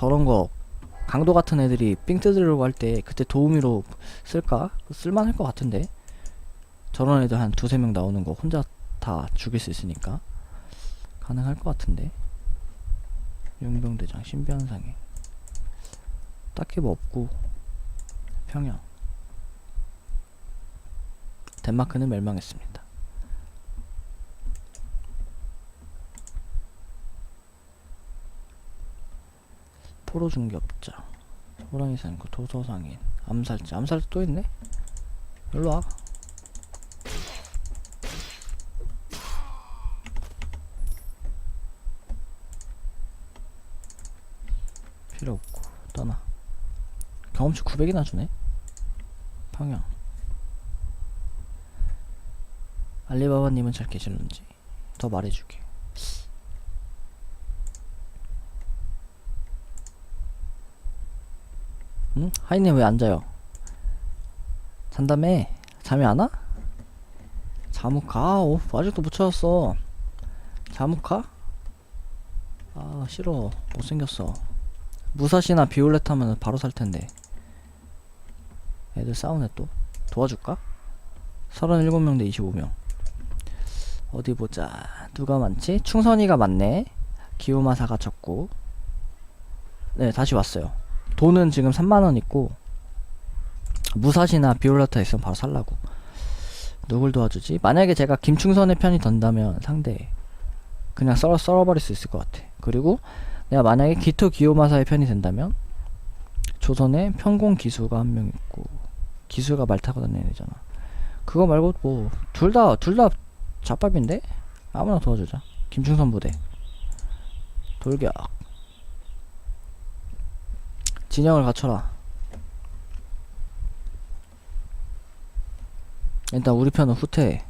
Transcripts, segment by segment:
저런 거 강도 같은 애들이 삥 뜯으려고 할 때 그때 도우미로 쓸까? 쓸만할 것 같은데? 저런 애들 한 두세 명 나오는 거 혼자 다 죽일 수 있으니까 가능할 것 같은데? 용병대장 신변상에 딱히 뭐 없고. 평양. 덴마크는 멸망했습니다 포로 중개업자 호랑이 산고 도서상인. 암살자. 암살자 또 있네? 일로 와. 필요 없고 떠나. 경험치 900이나 주네? 평양. 알리바바님은 잘 계실는지 더 말해주게 응? 하이님 왜 앉아요? 잔다며? 잠이 안 와? 자무카? 오, 아직도 못 찾았어. 자무카? 아, 싫어. 못생겼어. 무사시나 비올렛 하면 바로 살 텐데. 애들 싸우네 또. 도와줄까? 37명 대 25명. 어디 보자. 누가 많지? 충선이가 많네. 기요마사가 적고. 네, 다시 왔어요. 돈은 지금 3만원 있고 무사시나 비올라타 있으면 바로 살라고. 누굴 도와주지? 만약에 제가 김충선의 편이 든다면 상대 그냥 썰어, 썰어버릴 수 있을 것 같아. 그리고 내가 만약에 기토 기요마사의 편이 된다면 조선에 평공 기수가 한 명 있고 기수가 말 타고 다니는 애잖아. 그거 말고 뭐 둘 다 둘 다 잡밥인데? 아무나 도와주자. 김충선 부대. 돌격 진영을 갖춰라. 일단 우리 편은 후퇴.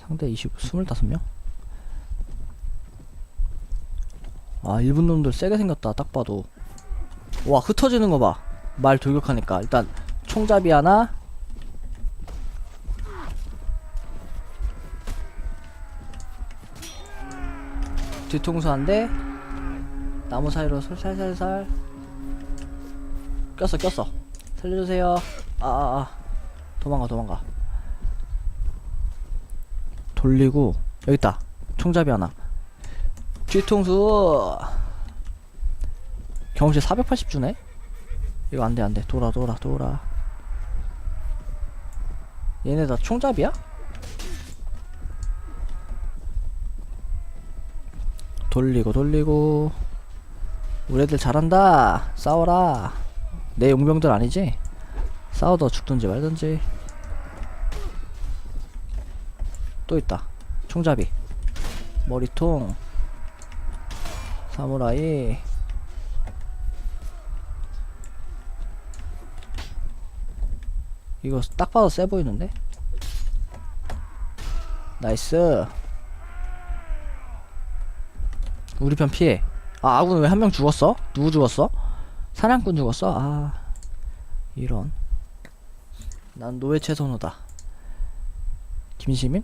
상대 20, 25명? 아, 일본 놈들 세게 생겼다, 딱 봐도. 와, 흩어지는 거 봐. 말 돌격하니까. 일단, 총잡이 하나, 뒤통수 한 대. 나무 사이로 살살살살. 꼈어, 꼈어. 살려주세요. 아, 아, 아. 도망가, 도망가. 돌리고, 여기 있다. 총잡이 하나. 뒤통수. 경험치 480 주네? 이거 안 돼, 안 돼. 돌아, 돌아, 돌아. 얘네 다 총잡이야? 돌리고 돌리고. 우리 애들 잘한다. 싸워라. 내 용병들 아니지? 싸우다 죽든지 말든지. 또 있다. 총잡이. 머리통. 사무라이. 이거 딱 봐도 세 보이는데? 나이스 우리 편 피해. 아, 아군 왜 한 명 죽었어? 누구 죽었어? 사냥꾼 죽었어? 아, 이런. 난 노예 최선호다. 김시민?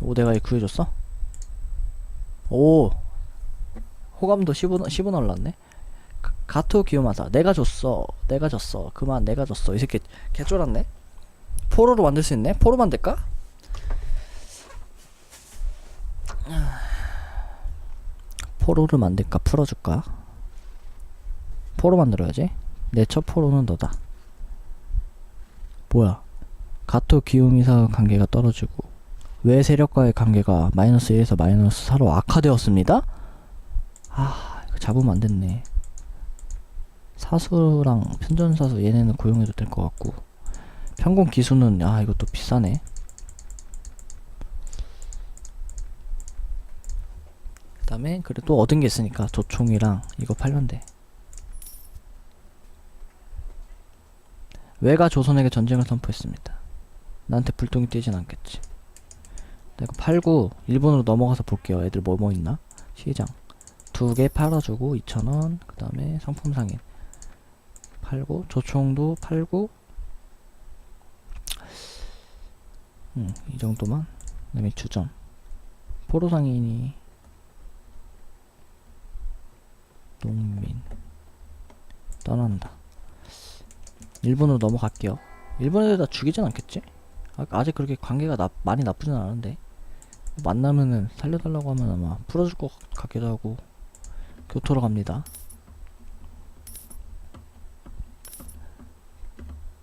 오, 내가 이 구해줬어? 오, 호감도 15, 15 올랐네? 가- 가토 기요마사. 내가 줬어. 내가 줬어. 그만, 내가 줬어. 이 새끼 개쫄았네? 포로로 만들 수 있네? 포로 만들까? 포로를 만들까 풀어줄까? 포로 만들어야지. 내 첫 포로는 너다. 뭐야? 가토 기용이사 관계가 떨어지고 외 세력과의 관계가 마이너스 1에서 마이너스 4로 악화되었습니다. 아, 이거 잡으면 안 됐네. 사수랑 편전사수 얘네는 고용해도 될 것 같고 평공 기수는 아 이것도 비싸네. 다음에 그래도 얻은 게 있으니까 조총이랑 이거 팔면 돼. 외가 조선에게 전쟁을 선포했습니다. 나한테 불똥이 뛰진 않겠지. 내가 팔고 일본으로 넘어가서 볼게요. 애들 뭐뭐 있나? 시장 두 개 팔아주고 2,000원. 그 다음에 상품 상인 팔고 조총도 팔고 음, 이 정도만. 그 다음에 주점. 포로상인이 농민 떠난다. 일본으로 넘어갈게요. 일본 애들 다 죽이진 않겠지? 아, 아직 그렇게 관계가 나, 많이 나쁘진 않은데 만나면은 살려달라고 하면 아마 풀어줄 것 같기도 하고 교토로 갑니다.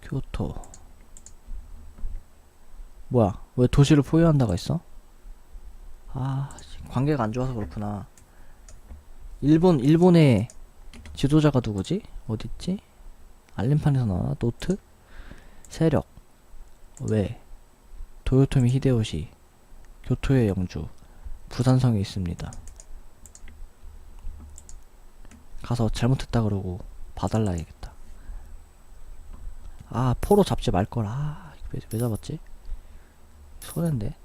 교토 뭐야 왜 도시를 포위한다가 있어? 아 씨, 관계가 안 좋아서 그렇구나 일본 일본의 지도자가 누구지? 어딨지? 알림판에서 나와 노트? 세력 왜? 도요토미 히데요시 교토의 영주 부산성에 있습니다 가서 잘못했다 그러고 봐달라야겠다 아 포로 잡지 말걸 아 이거 왜, 왜 잡았지? 손해인데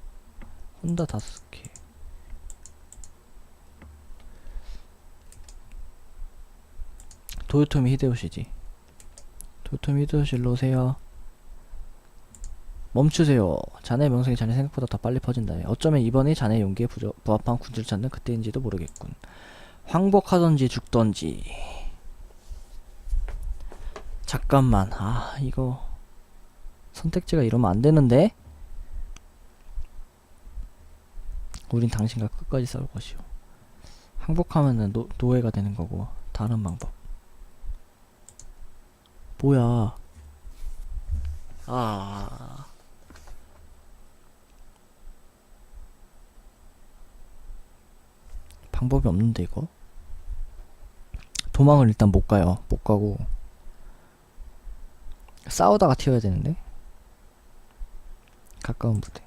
혼다 다스케 도요토미 히데요시지. 도요토미 히데요시 일로 오세요. 멈추세요. 자네의 명성이 자네 생각보다 더 빨리 퍼진다. 어쩌면 이번이 자네의 용기에 부저, 부합한 군주를 찾는 그때인지도 모르겠군. 항복하던지 죽던지. 잠깐만. 아 이거 선택지가 이러면 안 되는데? 우린 당신과 끝까지 싸울 것이오. 항복하면은 노, 노예가 되는 거고 다른 방법 뭐야? 아. 방법이 없는데 이거? 도망을 일단 못 가요. 못 가고. 싸우다가 튀어야 되는데? 가까운 부대.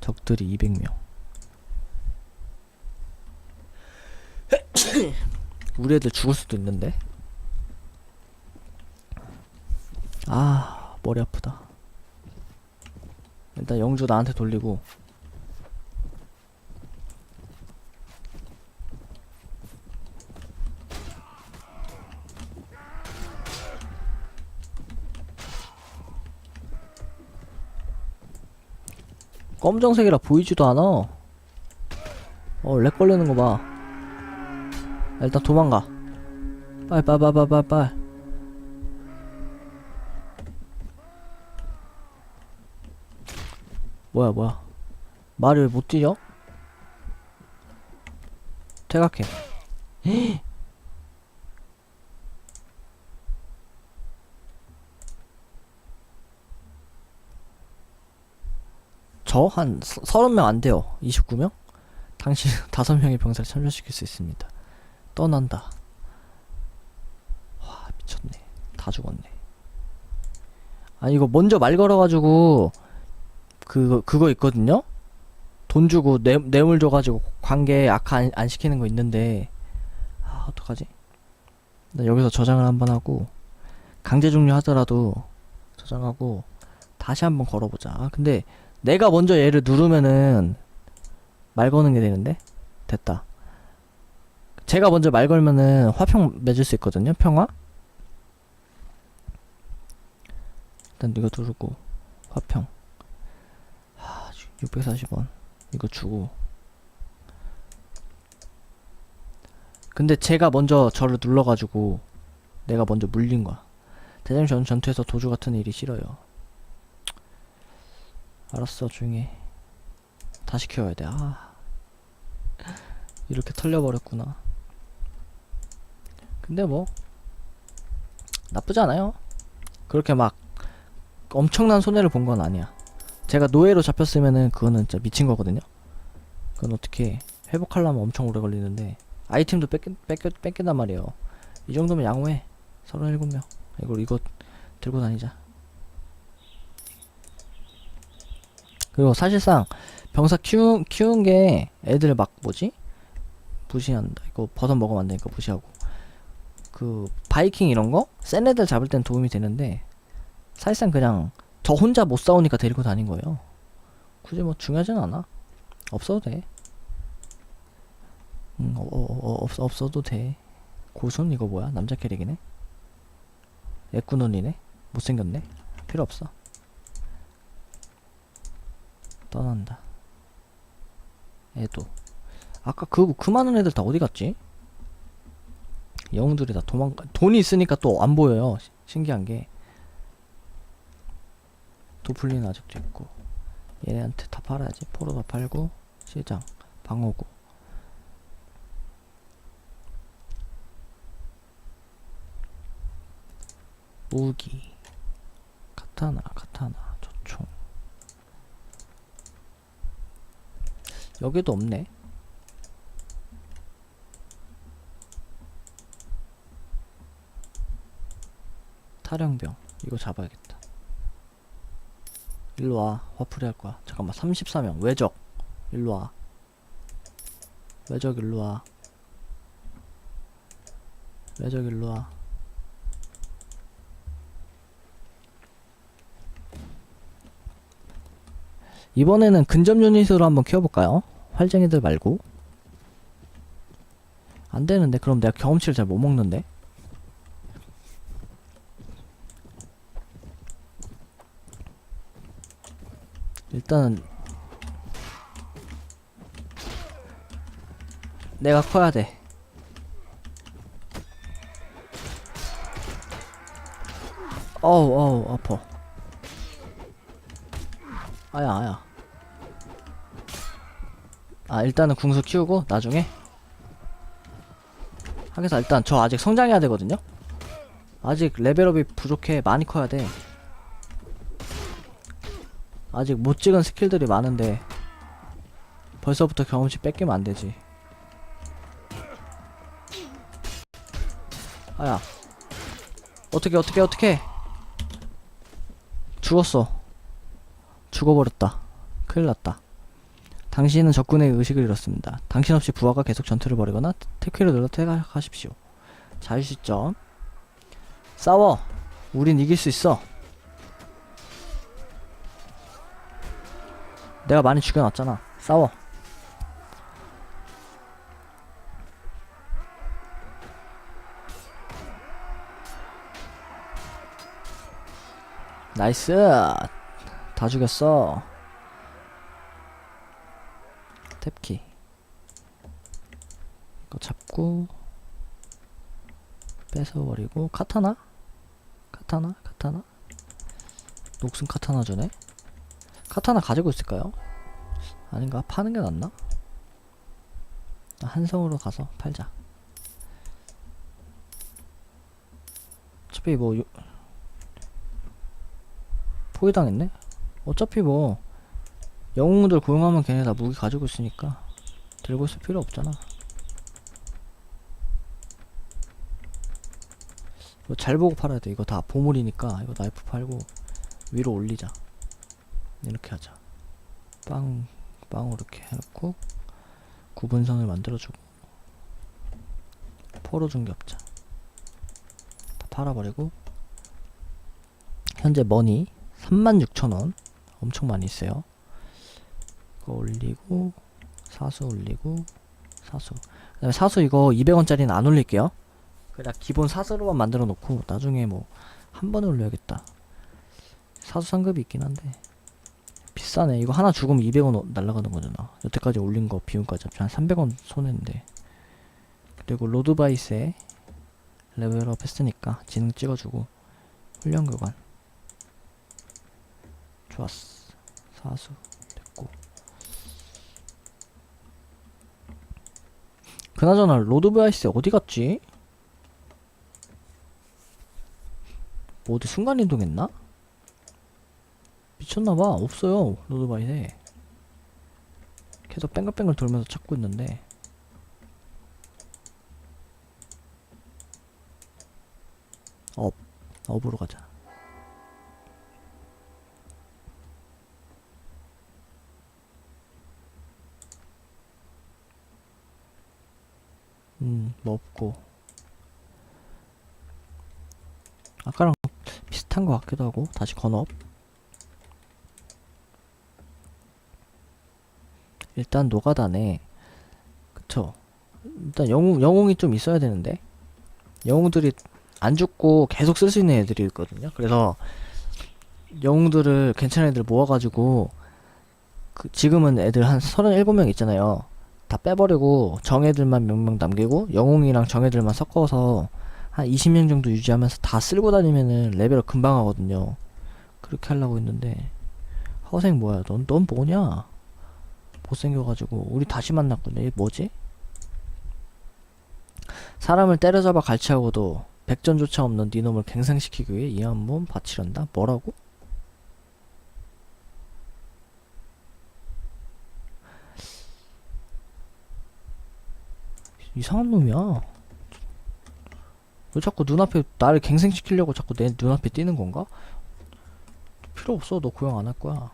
적들이 200명. 우리 애들 죽을 수도 있는데 아 머리 아프다. 일단 영주 나한테 돌리고. 검정색이라 보이지도 않아. 어렉 걸리는 거봐. 일단 도망가. 빨리 빨리 빨리 빨리 빨 뭐야 뭐야. 왜못 뛰죠? 퇴각해. 저한 서른 명 안 돼요. 29명? 당신 다섯 명의 병사를 참전시킬 수 있습니다. 떠난다. 와 미쳤네. 다 죽었네. 아 이거 먼저 말 걸어가지고 그거 그거 있거든요. 돈 주고 뇌, 뇌물 줘가지고 관계 악화 안, 안 시키는 거 있는데 아 어떡하지? 나 여기서 저장을 한번 하고 강제 종료하더라도 저장하고 다시 한번 걸어보자. 아 근데 내가 먼저 얘를 누르면은 말 거는 게 되는데 됐다. 제가 먼저 말 걸면은 화평 맺을 수 있거든요. 평화. 일단 이거 누르고 화평. 640원 이거 주고. 근데 제가 먼저 저를 눌러가지고 내가 먼저 물린 거야. 대장님 저는 전투에서 도주 같은 일이 싫어요. 알았어 해. 다시 키워야 돼 아. 이렇게 털려버렸구나. 근데 뭐 나쁘지 않아요. 그렇게 막 엄청난 손해를 본 건 아니야 제가 노예로 잡혔으면은 그거는 진짜 미친 거거든요. 그건 어떻게 회복하려면 엄청 오래 걸리는데 아이템도 뺏긴 뺏겨 뺏긴단 말이에요. 이 정도면 양호해. 37명. 이걸 이거 들고 다니자. 그리고 사실상 병사 키운 키운 게 애들 막 뭐지? 무시한다. 이거 버섯 먹으면 안 되니까 무시하고. 그 바이킹 이런 거? 센 애들 잡을 땐 도움이 되는데 사실상 그냥 저 혼자 못 싸우니까 데리고 다닌 거예요. 굳이 뭐 중요하진 않아. 없어도 돼. 음, 어, 어, 어, 없, 없어도 돼. 고순 이거 뭐야? 남자 캐릭이네? 애꾸눈이네? 못생겼네? 필요 없어. 떠난다. 애도. 아까 그, 그 많은 애들 다 어디 갔지? 영웅들이 다 도망가, 돈이 있으니까 또 안 보여요. 시- 신기한 게. 도플린 아직도 있고. 얘네한테 다 팔아야지. 포로 다 팔고, 시장, 방어구. 무기. 카타나, 카타나, 조총. 여기도 없네. 타령병. 이거 잡아야겠다. 일로 와. 화풀이 할 거야. 잠깐만. 34명. 외적. 일로 와. 외적 일로 와. 외적 일로 와. 이번에는 근접 유닛으로 한번 키워볼까요? 활쟁이들 말고. 안 되는데 그럼 내가 경험치를 잘 못 먹는데. 일단은 내가 커야 돼. 어우 어우 아파. 아야 아야. 아 일단은 궁수 키우고 나중에 하겠어 일단 저 아직 성장해야 되거든요. 아직 레벨업이 부족해 많이 커야 돼. 아직 못 찍은 스킬들이 많은데 벌써부터 경험치 뺏기면 안 되지. 아야. 어떻게 어떻게 어떻게? 죽었어. 죽어버렸다. 큰일 났다. 당신은 적군의 의식을 잃었습니다. 당신 없이 부하가 계속 전투를 벌이거나 태퀴를 눌러 퇴각하십시오. 자유시점. 싸워. 우린 이길 수 있어. 내가 많이 죽여놨잖아. 싸워. 나이스. 다 죽였어. 탭키. 이거 잡고 뺏어버리고 카타나? 카타나? 카타나? 녹슨 카타나 주네? 카타나 가지고 있을까요? 아닌가? 파는 게 낫나? 아, 한성으로 가서 팔자. 어차피 뭐 요- 포위당했네? 어차피 뭐 영웅들 고용하면 걔네 다 무기 가지고 있으니까 들고 있을 필요 없잖아. 이거 잘 보고 팔아야 돼. 이거 다 보물이니까 이거 나이프 팔고 위로 올리자. 이렇게 하자. 빵, 빵으로 이렇게 해놓고 구분선을 만들어주고 포로 중겹자. 다 팔아버리고 현재 머니 36,000원 엄청 많이 있어요. 이거 올리고 사수 올리고 사수 그 다음에 사수 이거 200원짜리는 안 올릴게요. 그냥 기본 사수로만 만들어 놓고 나중에 뭐 한 번에 올려야겠다. 사수 상급이 있긴 한데 비싸네. 이거 하나 죽으면 200원 날라가는 거잖아. 여태까지 올린 거 비용까지 한 300원 손해인데. 그리고 로드바이스에 레벨업 했으니까 지능 찍어주고 훈련 교관 좋았어. 사수 됐고. 그나저나 로드바이스 어디 갔지? 뭐 어디 순간 이동했나? 미쳤나봐. 없어요. 로드바이스에 계속 뺑글뺑글 돌면서 찾고 있는데. 업. 업으로 가자. 음 뭐 없고. 아까랑 비슷한 것 같기도 하고. 다시 건업 일단 노가다네 그쵸 일단 영웅 영웅이 좀 있어야 되는데 영웅들이 안 죽고 계속 쓸 수 있는 애들이 있거든요 그래서 영웅들을 괜찮은 애들 모아가지고 그 지금은 애들 한 37명 있잖아요. 다 빼버리고 정애들만 몇 명 남기고 영웅이랑 정애들만 섞어서 한 20명 정도 유지하면서 다 쓸고 다니면은 레벨업 금방 하거든요. 그렇게 하려고 했는데 허생 뭐야? 넌, 넌 뭐냐? 못생겨가지고 우리 다시 만났군요. 얘 뭐지? 사람을 때려잡아 갈취하고도 백전조차 없는 네 놈을 갱생시키기 위해 이 한 몸 바치란다? 뭐라고? 이상한 놈이야. 왜 자꾸 눈앞에 나를 갱생시키려고 자꾸 내 눈앞에 뛰는 건가? 필요 없어. 너 고용 안 할 거야.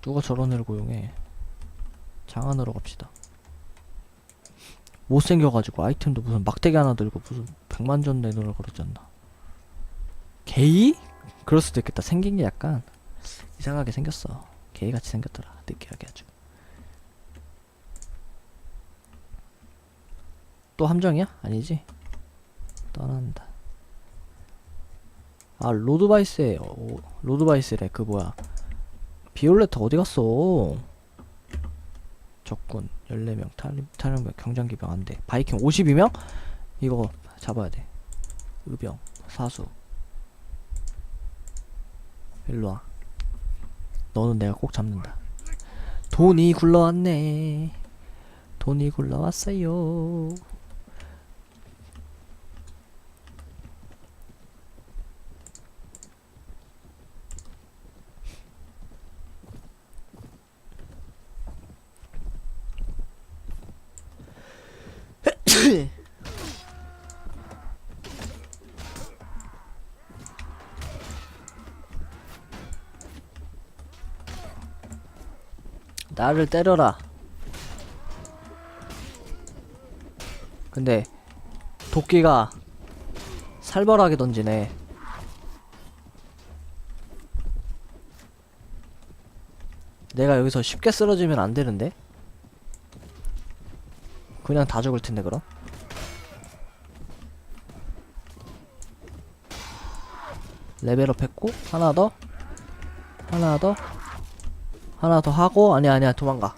누가 저런 애를 고용해. 장안으로 갑시다. 못생겨가지고 아이템도 무슨 막대기 하나 들고 무슨 백만전 내놓으라 그러지 않나. 게이? 그럴 수도 있겠다. 생긴 게 약간 이상하게 생겼어. 게이같이 생겼더라. 느끼하게 아주. 또 함정이야? 아니지? 떠난다. 아 로드바이스에 어, 로드바이스래 그 뭐야 비올레트 어디 갔어? 적군 14명 탈림 탈림병 경장기병 안돼. 바이킹 52명? 이거 잡아야 돼. 의병 사수. 일로와. 너는 내가 꼭 잡는다. 돈이 굴러왔네. 돈이 굴러왔어요 나를 때려라. 근데 도끼가 살벌하게 던지네. 내가 여기서 쉽게 쓰러지면 안 되는데? 그냥 다 죽을 텐데 그럼? 레벨업 했고 하나 더 하나 더 하나 더 하고 아니야 아니야 도망가.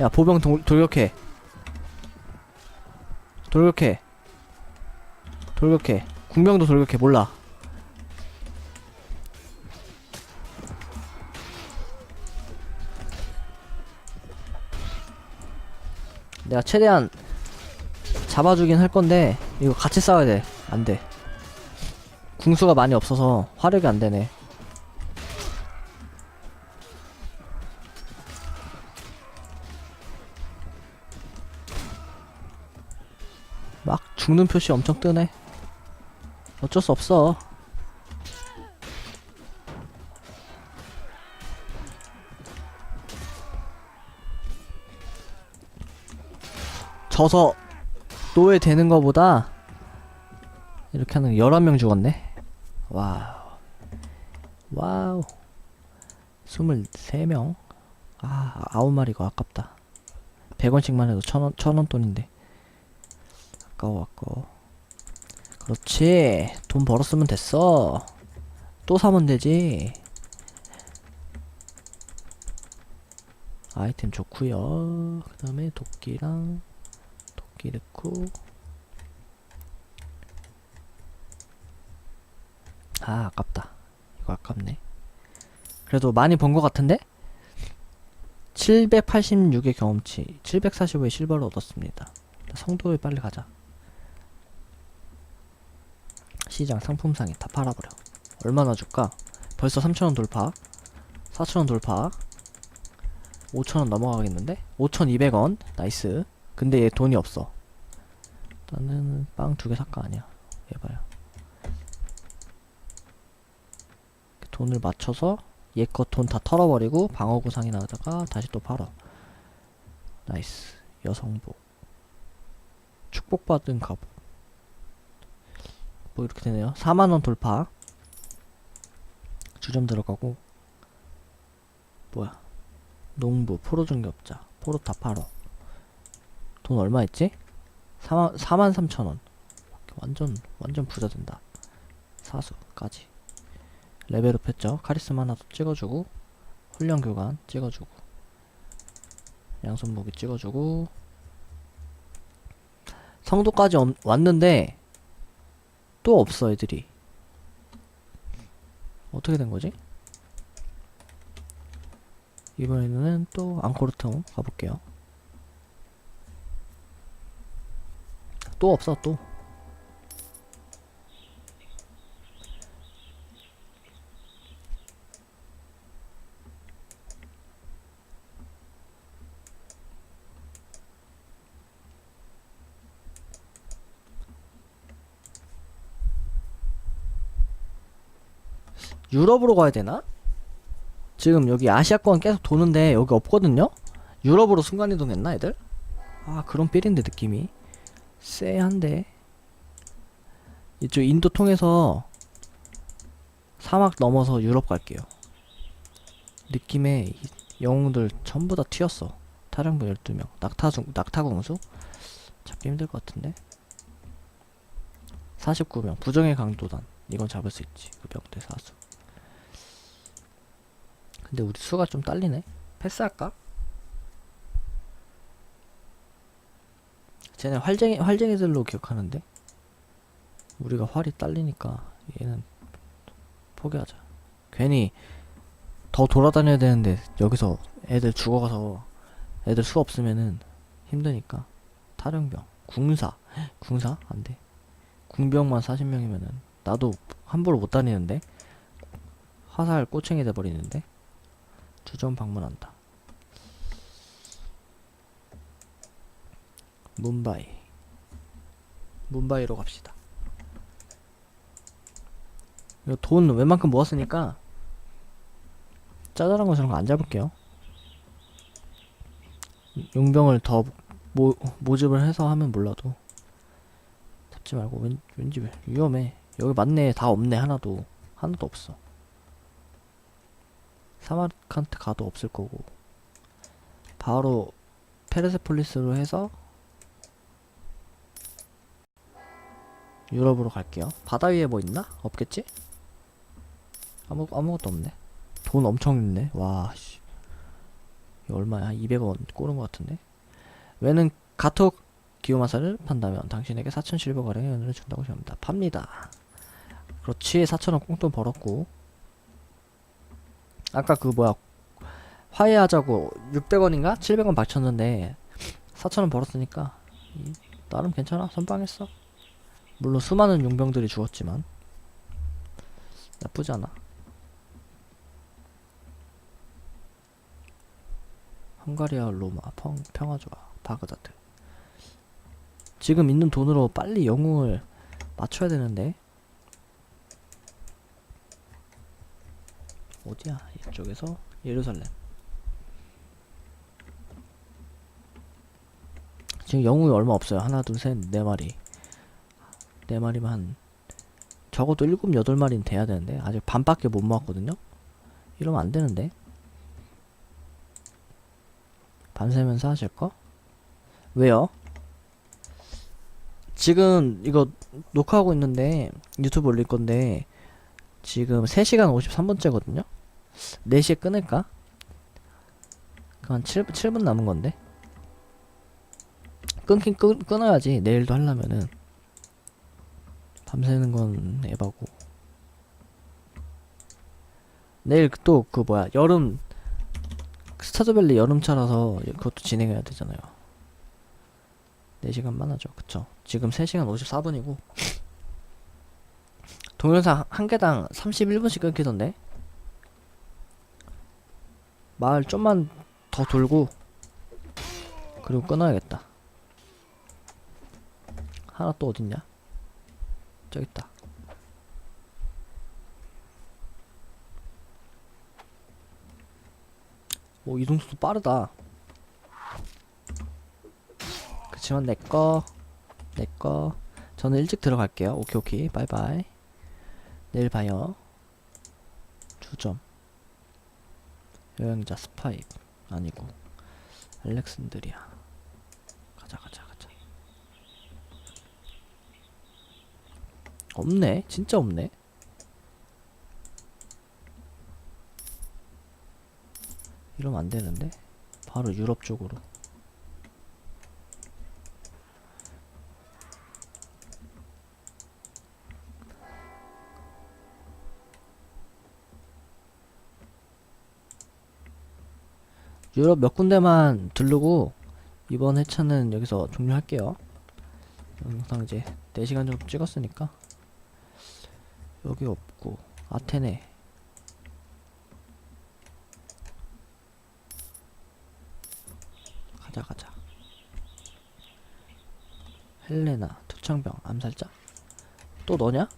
야 보병 도, 돌격해. 돌격해. 돌격해. 군병도 돌격해 몰라. 내가 최대한 잡아주긴 할 건데 이거 같이 싸워야 돼. 안돼. 궁수가 많이 없어서 화력이 안 되네 죽는 표시 엄청 뜨네. 어쩔 수 없어. 져서 노예 되는 거보다 이렇게 하는 11명 죽었네. 와우. 와우. 23명. 아, 아홉 마리가 아깝다. 100원씩만 해도 천원, 천원 돈인데. 아까워 아까워 그렇지. 돈 벌었으면 됐어. 또 사면 되지. 아이템 좋구요. 그 다음에 도끼랑 도끼 넣고. 아 아깝다. 이거 아깝네. 그래도 많이 번 것 같은데? 786의 경험치. 745의 실버를 얻었습니다. 성도에 빨리 가자 시장 상품상에 다 팔아버려. 얼마나 줄까? 벌써 3천원 돌파? 4천원 돌파? 5천원 넘어가겠는데? 5,200원? 나이스. 근데 얘 돈이 없어. 나는 빵두 개 살까 아니야. 얘봐요. 돈을 맞춰서 얘 거 돈 다 털어버리고 방어구상이 나다가 다시 또 팔어 나이스. 여성복. 축복받은 갑옷 뭐 이렇게 되네요. 4만원 돌파. 주점 들어가고. 뭐야. 농부 포로 중개업자. 포로 다 팔어. 돈 얼마 있지? 4만, 4만 3천원. 완전 완전 부자 된다. 사수까지. 레벨업 했죠? 카리스마 하나 더 찍어주고 훈련 교관 찍어주고 양손 무기 찍어주고. 성도까지 엄- 왔는데 또 없어 애들이 어떻게 된 거지? 이번에는 또 앙코르트 가볼게요. 또 없어 또. 유럽으로 가야 되나? 지금 여기 아시아권 계속 도는데 여기 없거든요? 유럽으로 순간이동했나 애들? 아 그런 삘인데 느낌이. 쎄한데. 이쪽 인도 통해서 사막 넘어서 유럽 갈게요. 느낌에 이 영웅들 전부 다 튀었어. 타령부 12명. 낙타수, 낙타공수? 잡기 힘들 것 같은데? 49명. 부정의 강도단. 이건 잡을 수 있지. 그 병대 사수 근데 우리 수가 좀 딸리네. 패스할까? 쟤네 활쟁이 활쟁이들로 기억하는데 우리가 활이 딸리니까 얘는 포기하자. 괜히 더 돌아다녀야 되는데 여기서 애들 죽어가서 애들 수 없으면은 힘드니까 타령병, 궁사, 궁사 안 돼. 궁병만 40명이면은 나도 함부로 못 다니는데 화살 꼬챙이 돼 버리는데. 주점 방문한다. 문바이. 문바이로 갑시다. 이거 돈 웬만큼 모았으니까 짜잘한 거 저런 거 안 잡을게요. 용병을 더 모, 모집을 해서 하면 몰라도 잡지 말고 왠, 왠지 위험해. 여기 맞네 다 없네 하나도 하나도 없어. 사마르칸트 가도 없을 거고. 바로 페르세폴리스로 해서 유럽으로 갈게요. 바다 위에 뭐 있나? 없겠지? 아무, 아무것도 없네. 돈 엄청 있네. 와씨. 이거 얼마야? 한 200원 꼬는 것 같은데? 왜는 가톡 기요마사를 판다면 당신에게 4,700원의 연을 준다고 합니다. 팝니다. 그렇지. 4,000원 꽁돈 벌었고 아까 그 뭐야 화해하자고 600원인가? 700원 바쳤는데 4,000원 벌었으니까 이, 나름 괜찮아. 선방했어. 물론 수많은 용병들이 죽었지만 나쁘지 않아. 헝가리아 로마 평, 평화조화 바그다드 지금 있는 돈으로 빨리 영웅을 맞춰야 되는데 어디야? 이쪽에서 예루살렘. 지금 영웅이 얼마 없어요. 하나, 둘, 셋, 네 마리. 네 마리만 한 적어도 일곱 여덟 마리는 돼야 되는데 아직 반밖에 못 모았거든요. 이러면 안 되는데. 밤새면서 하실 거? 왜요? 지금 이거 녹화하고 있는데 유튜브 올릴 건데 지금 3시간 53분째거든요? 4시에 끊을까? 한 7, 7분 남은 건데? 끊긴 끊, 끊어야지. 내일도 하려면은. 밤새는 건 에바고. 내일 또 그 뭐야, 여름, 스타드밸리 여름차라서 그것도 진행해야 되잖아요. 4시간만 하죠. 그쵸? 지금 3시간 54분이고. 동영상 한 개당 31분씩 끊기던데? 마을 좀만 더 돌고 그리고 끊어야겠다. 하나 또 어딨냐? 저기 있다. 오 이동速도 빠르다. 그치만 내꺼 내꺼 저는 일찍 들어갈게요. 오케이 오케이 바이바이. 내일 봐요. 주점. 여행자 스파이 아니고 알렉산드리아. 가자 가자 가자. 없네. 진짜 없네. 이러면 안 되는데 바로 유럽 쪽으로 유럽 몇 군데만 들르고 이번 회차는 여기서 종료할게요. 영상 이제 4시간 정도 찍었으니까. 여기 없고 아테네. 가자 가자. 헬레나 투창병 암살자. 또 너냐?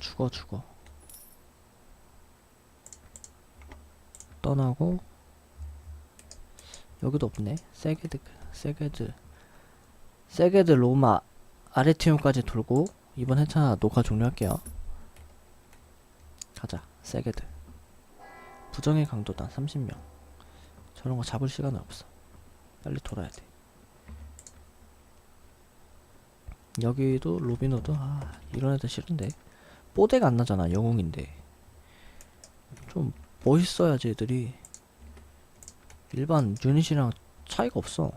죽어 죽어 떠나고 여기도 없네. 세게드 세게드 세게드 로마 아레티움까지 돌고 이번 회차 녹화 종료할게요. 가자. 세게드. 부정의 강도단 30명. 저런 거 잡을 시간은 없어. 빨리 돌아야 돼. 여기도 로빈호드? 아 이런 애들 싫은데. 뽀대가 안 나잖아. 영웅인데. 좀 멋있어야지 애들이. 일반 유닛이랑 차이가 없어.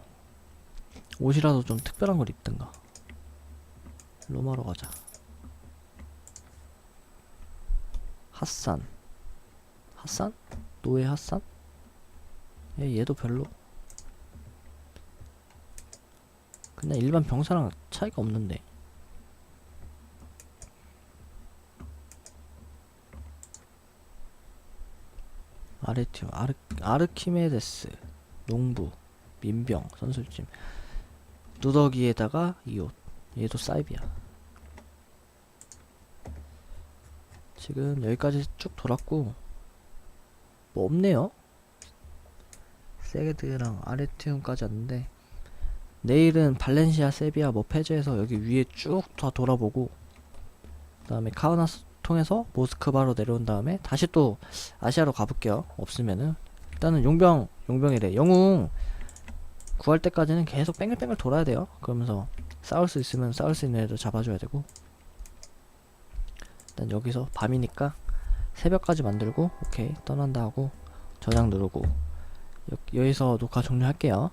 옷이라도 좀 특별한 걸 입든가. 로마로 가자. 핫산. 핫산? 노예 핫산? 얘, 얘도 별로. 그냥 일반 병사랑 차이가 없는데 아르티오 아르, 아르키메데스 농부 민병 선술짐. 누더기에다가 이옷. 얘도 사이비야. 지금 여기까지 쭉 돌았고 뭐 없네요. 세게드랑 아르티움까지 왔는데 내일은 발렌시아 세비야 뭐 페즈에서 여기 위에 쭉 다 돌아보고 그 다음에 카우나스 통해서 모스크바로 내려온 다음에 다시 또 아시아로 가볼게요. 없으면은. 일단은 용병 용병이래. 영웅! 구할 때까지는 계속 뺑글뺑글 돌아야 돼요. 그러면서 싸울 수 있으면 싸울 수 있는 애들 잡아줘야 되고. 일단 여기서 밤이니까 새벽까지 만들고 오케이. 떠난다 하고 저장 누르고. 여, 여기서 녹화 종료할게요